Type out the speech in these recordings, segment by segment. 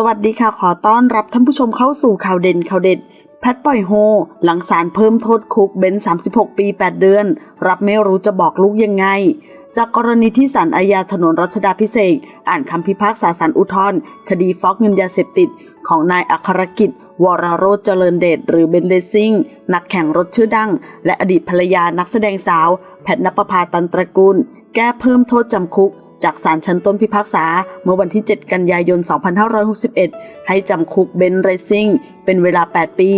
สวัสดีค่ะขอต้อนรับท่านผู้ชมเข้าสู่ข่าวเด่นข่าวเด็ด แพทปล่อยโฮ หลังศาลเพิ่มโทษคุกเบนซ์36 ปี 8 เดือน รับไม่รู้จะบอกลูกยังไง จากกรณีที่ศาลอาญาถนนรัชดาพิเศษอ่านคำพิพากษาศาลอุทธรณ์คดีฟอกเงินยาเสพติด ของนายอัครกิจ วรโรจเจริญเดชหรือเบนเดซิ่งนักแข่งรถชื่อดัง และอดีตภรรยานักแสดงสาว แพทนปภาตันตระกูล แก้เพิ่มโทษจำคุก จากศาลชั้นต้นพิพากษาเมื่อวันที่ 7 กันยายน 2561 ให้จำคุกเบนซ์เรซิ่งเป็นเวลา 8 ปี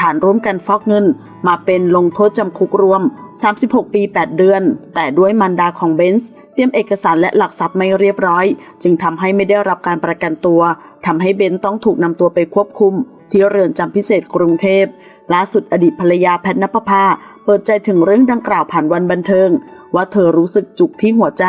ฐานร่วมกันฟอกเงิน มาเป็นลงโทษจำคุกรวม 36 ปี 8 เดือน แต่ด้วยมันดาของเบนซ์เตรียมเอกสารและหลักทรัพย์ไม่เรียบร้อย จึงทำให้ไม่ได้รับการประกันตัวทำให้เบนซ์ต้องถูกนำตัวไปควบคุม ที่เรือนจำพิเศษกรุงเทพ ล่าสุดอดีตภรรยาแพทนปภาเปิดใจถึงเรื่องดังกล่าวผ่านวันบันเทิง ว่าเธอรู้สึกจุกที่หัวใจ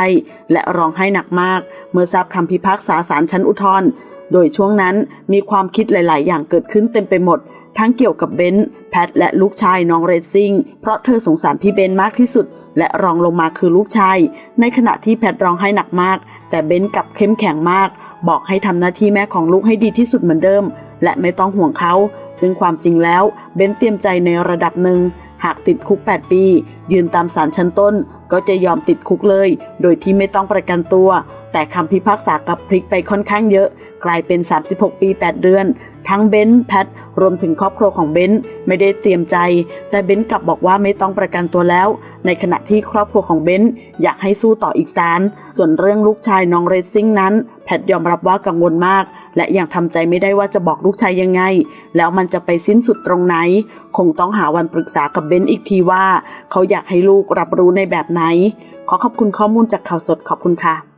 และร้องไห้หนักมาก เมื่อทราบคำพิพากษาศาลชั้นอุทธรณ์โดยช่วงนั้นมีความคิดหลาย ๆ อย่างเกิดขึ้นเต็มไปหมด ทั้งเกี่ยวกับเบนซ์แพทและลูกชายน้องเรซซิ่งเพราะเธอสงสารพี่เบนซ์มากที่สุด และรองลงมาคือลูกชาย ในขณะที่แพทร้องไห้หนักมาก แต่เบนซ์กลับเข้มแข็งมาก บอกให้ทำหน้าที่แม่ของลูกให้ดีที่สุดเหมือนเดิม และไม่ต้องห่วงเขา ซึ่งความจริงแล้วเบนเตรียมใจในระดับหนึ่ง หากติดคุก 8 ปี ยืนตามสารชั้นต้น ก็จะยอมติดคุกเลย โดยที่ไม่ต้องประกันตัว แต่คำพิพากษากับพลิกไปค่อนข้างเยอะ กลายเป็น 36 ปี 8 เดือน ทั้งเบนซ์แพทรวมถึงครอบครัวของเบนซ์ไม่ได้เตรียมใจ แต่เบนซ์กลับบอกว่าไม่ต้องประกันตัวแล้ว ในขณะที่ครอบครัวของเบนซ์อยากให้สู้ต่ออีกศาลส่วนเรื่องลูกชายน้องเรซซิ่งนั้น แพทยอมรับว่ากังวลมาก และยังทำใจไม่ได้ว่าจะบอกลูกชายยังไง แล้วมันจะไปสิ้นสุดตรงไหน คงต้องหาวันปรึกษากับเบนซ์อีกทีว่า เขาอยากให้ลูกรับรู้ในแบบไหน ขอขอบคุณข้อมูลจากข่าวสดขอบคุณค่ะ